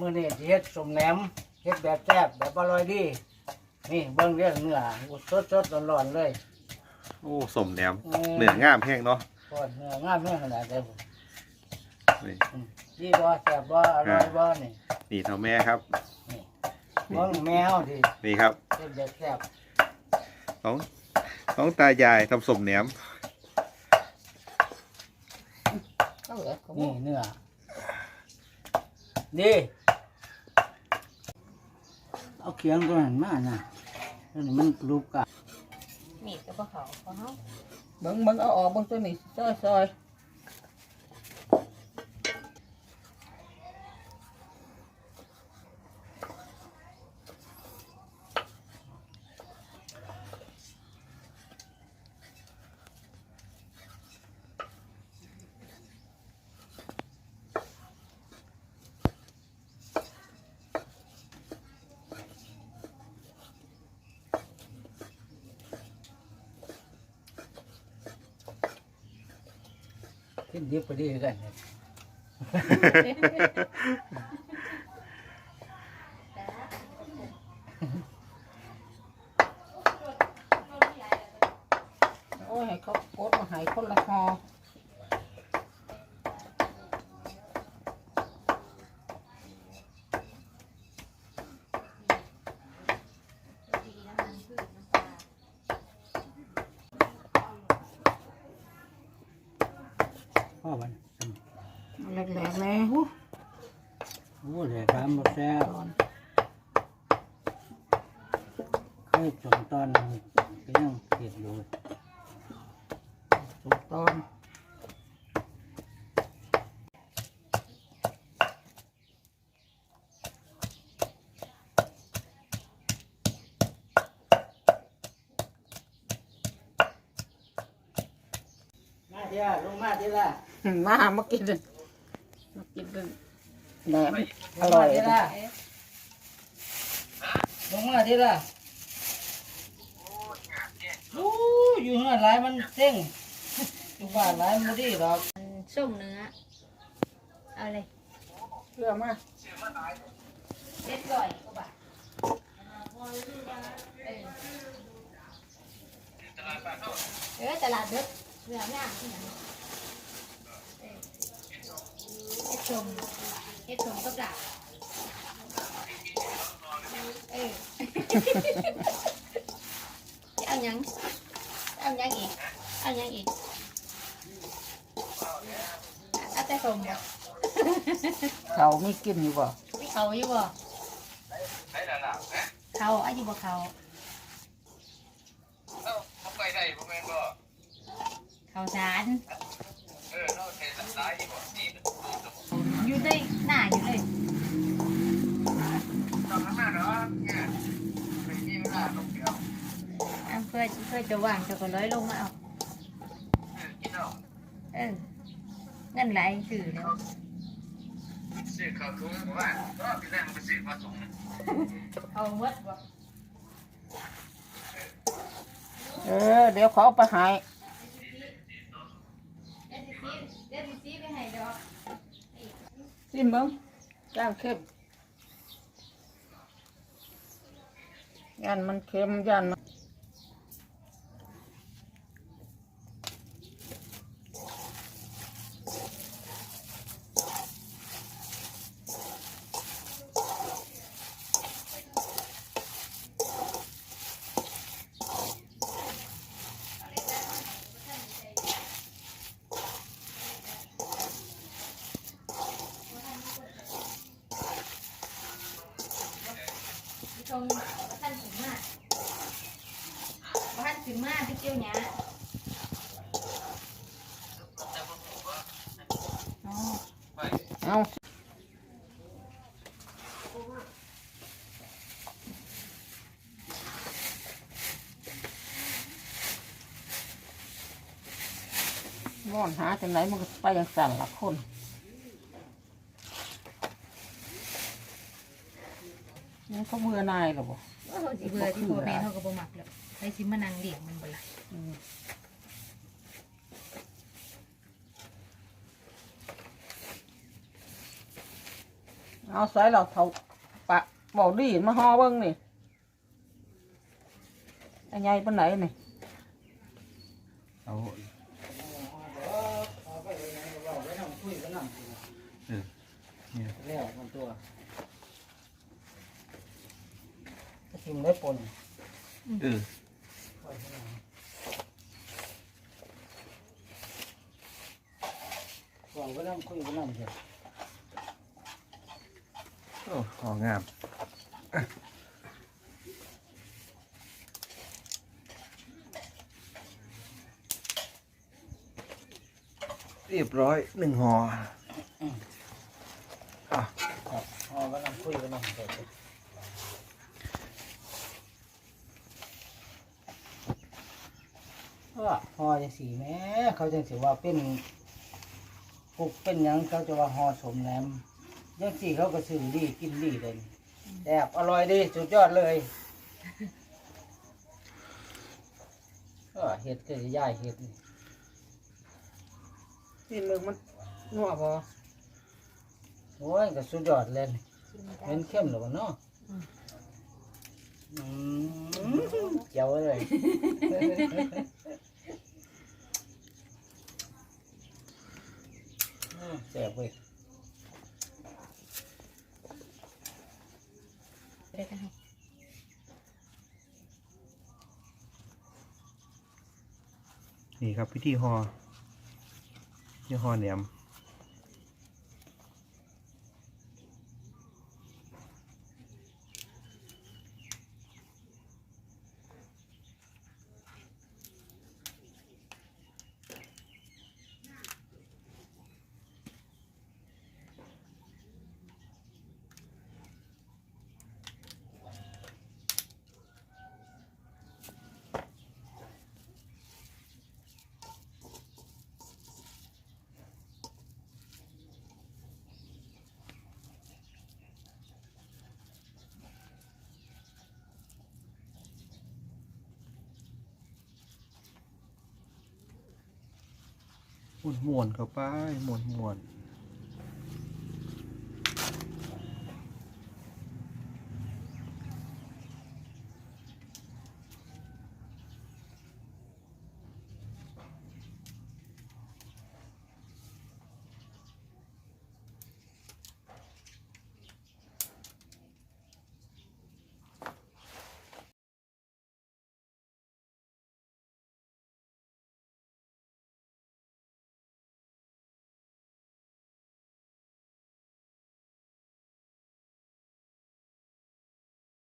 มื้อนี้สิเฮ็ดสมแหนมเฮ็ดแบบแซ่บแบบอร่อยดี นี่เบิ่งเรื่องเนื้อสดสดๆร้อนๆเลย โอ้สมแหนมอืมเนื้องามแห้งเนาะโคตรเนื้องามแม่ขนาดเลยนี่อืมดีบ่แซ่บบ่อร่อยบ่นี่นี่เท่าแม่ครับ เบิ่งแมวที่นี่ครับเฮ็ดแบบแซ่บน้องน้องตายายทำสมแหนมก็เหลือก็นี่เนื้อดี เอาเขียงตัวนั้นมานะตัวนี่มันลูกกะมีดกับเขาเขาเฮาเบิ่งเบิ่งเอาออกเบิ่งตัวนี้ซอยซอยๆ กินดิบไปดีกันเนี่ยโอ้ยให้เขากดมาให้คนละคอ พ่อมันแหลกๆเลยหูโอ้เดี๋ยวทำแบบแซ่บเคยสมตอนก็ยังเห็ดอยู่สุกตอนมาเที่ยลงมาที่ละอื มมามากินเลยมากินเลยแหนมอร่อยลงมาที่ละลงมาที่ละโอ้อยู่เฮือนหลายมันเซ็งอยู่บ้านหลายมันบ่ดีหรอกส้มเนื้อ เอาเลยเชื่อมาเล็ดร้อยกว่าบาทเออตลาดเด็ดเนื้อย่างที่ไหนเออเฮ็ด ชมเฮ็ดชมกับดาบเออจะเอาหยังเอาหยังอีกเอาหยังอีกเอาแต่ชมบ่เขาไม่กินอยู่บ่เขาอยู่บ่เขาอายุบ่เขาเขาสาร พื่อเพื่อจะวางจะก็ร้อยลงมาเอาเออเงินไหลสื่อแล้วซื้อข้าวถุงว่าก็พี่แรกมันไปซื้อมาถุงเอาหมดบ่เออ เดี๋ยวเขาเอาไปใหายเดี๋ยวสิซีเดี๋ยวสิซีไปให้ดอกซิมเบิ้งย่างเข้มย่านมันเค็มย่านมัน รงท่านถึงมากท่านถึงมากที่เกี่ยวหยาอ๋อเอาม่อนหาจังไหนมันก็ไปอย่างสั่นละคน นี่เขาเบื่อนายหรอบ่สิเบื่อที่พ่อแม่เขาก็บ่มักแล้วใครสิมานั่งเลี้ยงมันบ่ล่ะอืมเอาเอาใส่เราเท่าปะบอกดีมาห่อเบิ้งนี่ไอ้ใหญ่ปานไหนนี่เอาเอาไปเลยนะเอาไว้นั่งคุยกันนั่งเออเนี่ยแล้วมันตัว ทิมได้ปนเออบอกไว้นั่งคุยกันนั่งเถอะโอ้ของงามเรียบร้อยหนึ่งห่ออะครับเอาไว้นั่งคุยกันนั่งเถอะ ว่าหอจังสีแหม่เขาจังสีว่าเป็นปลูกเป็นหยังเขาจะว่าหอสมแหนมยังสีเขาก็ซื้อดีกินดีเลยแอบอร่อยดีสุดยอดเลยก็เห็ดก็จะย่ายเห็ดนี่นี่มึงมันนัวพอโอ้ยก็สุดยอดเลยเห็นเข้มหรือเปล่าเนาะ อืมเจียวเลยอืมแซ่บเว้ยเด็กกันให้นี่ครับพิธีห่อยี่ห่อแหนม ม้วนมวนๆเข้าไปมวนม้วนๆ